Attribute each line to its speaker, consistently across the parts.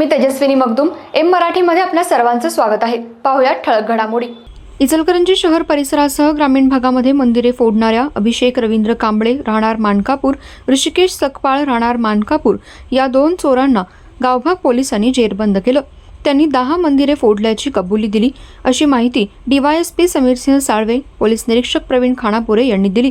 Speaker 1: मी Tejaswini Magdum M मराठीमध्ये आपल्या सर्वांचं स्वागत आहे. पाहुयात ठळक घडामोडी. इचलकरंजी शहर परिसरासह ग्रामीण भागामध्ये मंदिरे फोडणाऱ्या अभिषेक रवींद्र कांबळे राहणार मानकापूर ऋषिकेश सकपाळ राहणार मानकापूर या दोन चोरांना गावभाग पोलिसांनी जेरबंद केलं. त्यांनी दहा मंदिरे फोडल्याची कबुली दिली. अशी माहिती डीवायएसपी समीरसिंह साळवे पोलीस निरीक्षक प्रवीण खानापुरे यांनी दिली.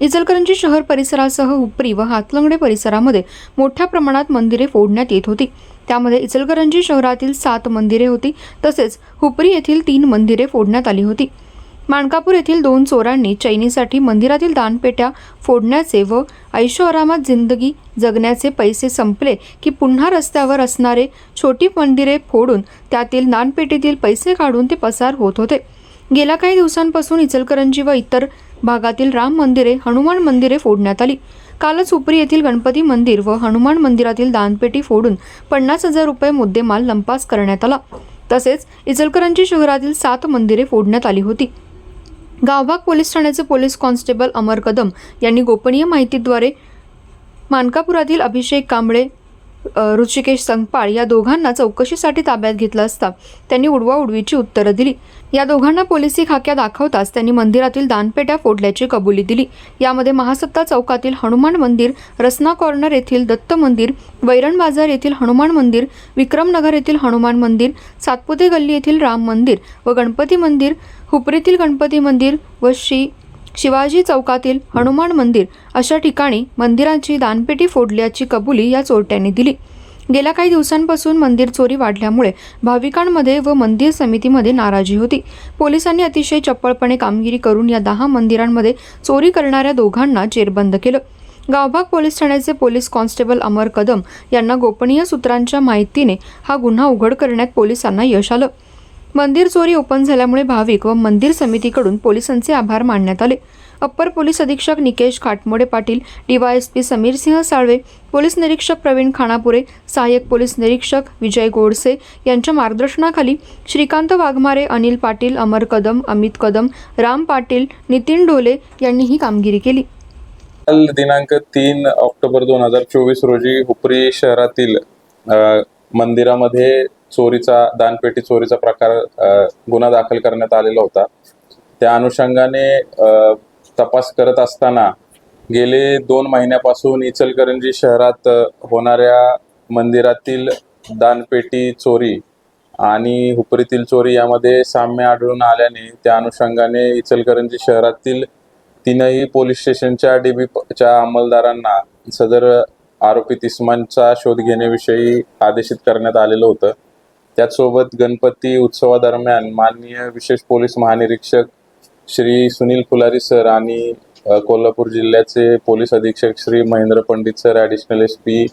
Speaker 1: इचलकरंजी शहर परिसरासह उपरी व हातलंगडे परिसरामध्ये मोठ्या प्रमाणात मंदिरे फोडण्यात येत होती. त्यामध्ये इचलकरंजी शहरातील सात मंदिरे होती तसेच हुपरी येथील तीन मंदिरे फोडण्यात आली होती. माणकापूर येथील दोन चोरांनी चैनीसाठी मंदिरातील दानपेट्या फोडण्याचे व ऐशोआरामात जिंदगी जगण्याचे पैसे संपले की पुन्हा रस्त्यावर असणारे छोटी मंदिरे फोडून त्यातील दानपेटीतील पैसे काढून ते पसार होत होते. गेल्या काही दिवसांपासून इचलकरंजी व इतर भागातील राम मंदिरे हनुमान मंदिरे फोडण्यात आली. कालच उपरी येथील गणपती मंदिर व हनुमान मंदिरातील दानपेटी फोडून पन्नास हजार रुपये मुद्देमाल लंपास करण्यात आला. तसेच इचलकरंजी शहरातील सात मंदिरे फोडण्यात आली होती. गावभाग पोलीस ठाण्याचे पोलीस कॉन्स्टेबल अमर कदम यांनी गोपनीय माहितीद्वारे मानकापुरातील अभिषेक कांबळे ऋषिकेश संगपाळ या दोघांना चौकशीसाठी ताब्यात घेतलं असता त्यांनी उडवा उडवीची उत्तरं दिली. या दोघांना पोलिसी खाक्या दाखवताच त्यांनी मंदिरातील दानपेट्या फोडल्याची कबुली दिली. यामध्ये महासत्ता चौकातील हनुमान मंदिर रसना कॉर्नर येथील दत्त मंदिर वैरण बाजार येथील हनुमान मंदिर विक्रमनगर येथील हनुमान मंदिर सातपुते गल्ली येथील राम मंदिर व गणपती मंदिर हुपरीतील गणपती मंदिर व श्री शिवाजी चौकातील हनुमान मंदिर अशा ठिकाणी मंदिरांची दानपेटी फोडल्याची कबुली या चोरट्यांनी दिली. गेल्या काही दिवसांपासून मंदिर चोरी वाढल्यामुळे भाविकांमध्ये व मंदिर समितीमध्ये नाराजी होती. पोलिसांनी अतिशय चप्पळपणे कामगिरी करून या दहा मंदिरांमध्ये चोरी करणाऱ्या दोघांना जेरबंद केलं. गावभाग पोलीस ठाण्याचे पोलीस कॉन्स्टेबल अमर कदम यांना गोपनीय सूत्रांच्या माहितीने हा गुन्हा उघड करण्यात पोलिसांना यश आलं. मंदिर चोरी ओपन झाल्यामुळे भाविक व मंदिर समितीकडून पोलिसांचे आभार मानण्यात आले. अप्पर पोलीस अधीक्षक निकेश खाटमोडे पाटील डीवायएसपी समीर सिंह साळवे पोलीस निरीक्षक प्रवीण खानापुरे सहाय्यक पोलीस निरीक्षक विजय गोडसे यांच्या मार्गदर्शनाखाली श्रीकांत वाघमारे अनिल पाटील अमर कदम अमित कदम राम पाटील नितीन ढोले यांनी ही कामगिरी केली.
Speaker 2: काल दिनांक तीन ऑक्टोबर दोन हजार चोवीस रोजी हुपरी शहरातील मंदिरामध्ये चोरीचा दानपेटी चोरीचा प्रकार गुन्हा दाखल करण्यात आलेला होता. त्या अनुषंगाने तपास करत असताना गेले दोन महिन्यापासून इचलकरंजी शहरात होणाऱ्या मंदिरातील दानपेटी चोरी आणि हुपरीतील चोरी यामध्ये साम्य आढळून आल्याने त्या अनुषंगाने इचलकरंजी शहरातील तीनही पोलीस स्टेशनच्या डीबी च्या अंमलदारांना सदर आरोपी तिस्मांचा शोध घेण्याविषयी आदेशित करण्यात आलेलं होतं. त्याचसोबत गणपती उत्सवादरम्यान माननीय विशेष पोलीस महानिरीक्षक श्री सुनील फुलारी सर आणि कोल्हापूर जिल्ह्याचे पोलीस अधीक्षक Shri Mahendra Pandit sir additional S P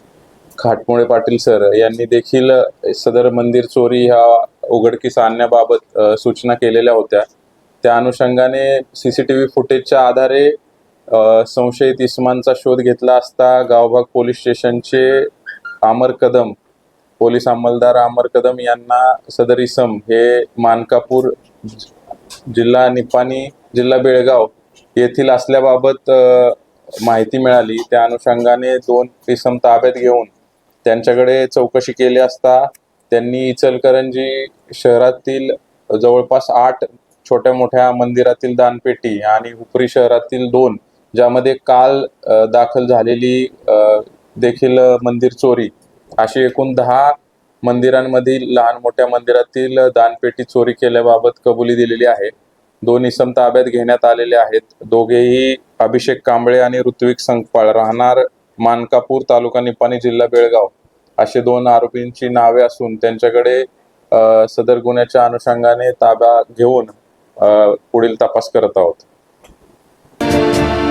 Speaker 2: Khatmole Patil sir यांनी देखील सदर मंदिर चोरी ह्या उघडकीस आणण्याबाबत सूचना केलेल्या होत्या. त्या अनुषंगाने सी सी टी व्ही फुटेजच्या आधारे संशयित इसमांचा शोध घेतला असता गावभाग पोलीस स्टेशनचे अमर कदम पोलीस अंमलदार अमर कदम यांना सदर इसम हे मानकापूर जिल्हा निपाणी जिल्हा बेळगाव येथील असल्याबाबत माहिती मिळाली. त्या अनुषंगाने दोन इसम ताब्यात घेऊन त्यांच्याकडे चौकशी केली असता त्यांनी इचलकरंजी शहरातील जवळपास आठ छोट्या मोठ्या मंदिरातील दानपेटी आणि हुपरी शहरातील दोन ज्यामध्ये काल दाखल झालेली देखील मंदिर चोरी अशी एकूण दहा मंदिरांमधील लहान मोठ्या मंदिरातील दानपेटी चोरी केल्याबाबत कबुली दिलेली आहे. दोन इसम ताब्यात घेण्यात आलेले आहेत. दोघेही अभिषेक कांबळे आणि ऋत्विक संकपाळ राहणार मानकापूर तालुका निपाणी जिल्हा बेळगाव. असे दोन आरोपींची नावे असून त्यांच्याकडे सदर गुन्ह्याच्या अनुषंगाने ताब्या घेऊन पुढील तपास करत आहोत.